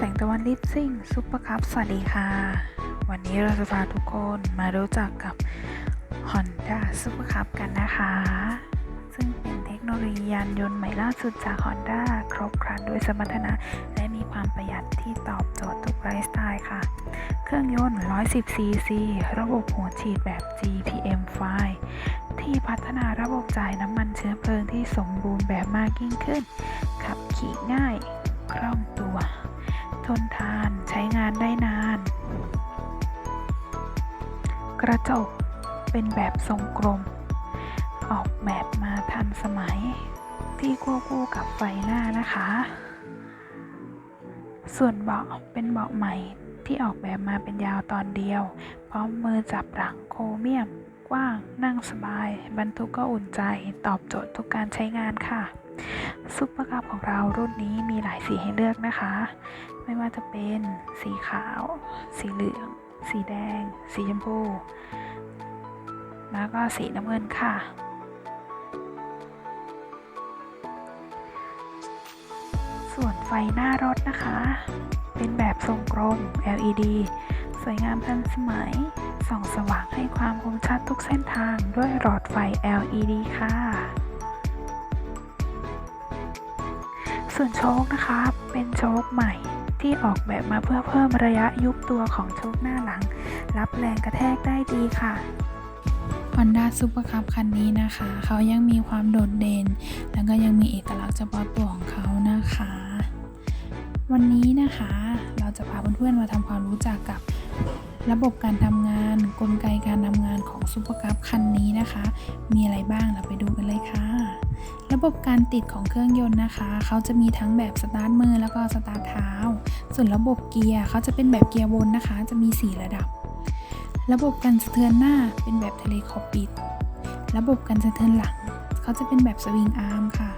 แสงตะวันลิฟซิ่งซุปเปอร์คัพสวัสดีค่ะ วันนี้เราจะพาทุกคนมารู้จักกับ Honda Super Cup กันนะคะ ซึ่งเป็นเทคโนโลยียานยนต์ใหม่ล่าสุดจาก Honda ครบครันด้วยสมรรถนะ และมีความประหยัดที่ตอบโจทย์ทุกไลฟ์สไตล์ค่ะ เครื่องยนต์ 110 cc ระบบหัวฉีดแบบ GPM5 ที่พัฒนาระบบจ่ายน้ำมันเชื้อเพลิงที่สมบูรณ์แบบมากยิ่งขึ้น ขับขี่ง่าย คล่องตัว ทนทานใช้งานได้นาน กระจกเป็นแบบทรงกลม ออกแบบมาทันสมัย ที่ควบคู่กับไฟหน้านะคะ ส่วนเบาะเป็นเบาะใหม่ที่ออกแบบมาเป็นยาวตอนเดียว พร้อมมือจับหลังโครเมียม กว้าง นั่งสบาย บรรทุกก็อุ่นใจ ตอบโจทย์ทุกการใช้งานค่ะซุปเปอร์คัพของเรารุ่นนี้มีหลายสีให้เลือกนะคะ ไม่ว่าจะเป็นสีขาว สีเหลือง สีแดง สีชมพู แล้วก็สีน้ำเงินค่ะ ส่วนไฟหน้ารถนะคะ เป็นแบบทรงกลม LED สวยงามทันสมัย ส่องสว่างให้ความคมชัดทุกเส้นทางด้วยหลอดไฟ LED ค่ะส่วนโชคนะคะ เป็นโชคใหม่ ที่ออกแบบมาเพื่อเพิ่มระยะยุบตัวของโชคหน้าหลัง รับแรงกระแทกได้ดีค่ะ Honda Super Cup คันนี้นะคะ เขายังมีความโดดเด่น แล้วก็ยังมีเอกลักษณ์เฉพาะตัวของเขานะคะ วันนี้นะคะเราจะพาเพื่อนๆมาทำความรู้จักกับระบบการทำงาน กลไกการทำงานของ Super Cup คันนี้นะคะ มีอะไรบ้างเราไปดูกันเลยค่ะ ระบบการติดของเครื่องยนต์นะคะ เขาจะมีทั้งแบบสตาร์ทมือแล้วก็สตาร์ทเท้า ส่วนระบบเกียร์เขาจะเป็นแบบเกียร์วนนะคะ จะมี 4 ระดับ ระบบกันสะเทือนหน้าเป็นแบบทะเลคอปิด ระบบกันสะเทือนหลัง เขาจะเป็นแบบสวิงอาร์มค่ะ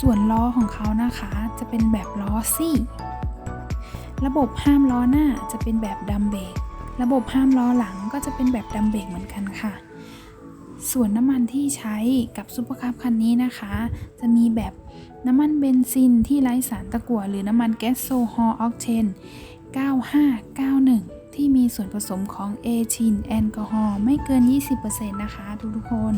ส่วนล้อของเขานะคะจะเป็นแบบล้อซี่ ระบบห้ามล้อหน้าจะเป็นแบบดัมเบรกระบบห้ามล้อหลังก็จะเป็นแบบดัมเบรกเหมือนกันค่ะ ส่วนน้ำมันที่ใช้กับซูเปอร์คัพคันนี้นะคะ จะมีแบบน้ำมันเบนซินที่ไร้สารตะกั่วหรือน้ำมันแก๊สโซฮอล์ออกเทน9591 ที่มีส่วนผสมของเอทินแอลกอฮอล์ไม่เกิน 20%นะคะทุกๆคน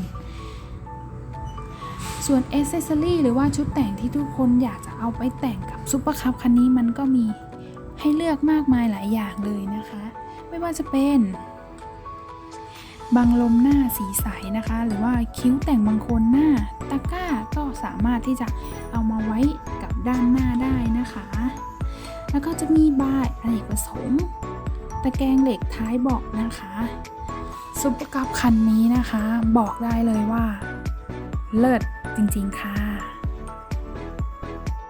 ส่วนเอเซสซอรี่หรือว่าชุดแต่งที่ทุกคนอยากจะเอาไปแต่งกับซูเปอร์คัพคันนี้มันก็มีให้เลือกมากมายหลายอย่างเลยนะคะ ไม่ว่าจะเป็น บังลมหน้าสีใสนะคะ หรือว่าคิ้วแต่งบางคนหน้าตะก้าก็สามารถที่จะเอามาไว้กับด้านหน้าได้นะคะ แล้วก็จะมีบายอเนกประสงค์ตะแกรงเหล็กท้ายเบาะนะคะซุปเปอร์คัพคันนี้นะคะ บอกได้เลยว่า เลิศจริงๆค่ะ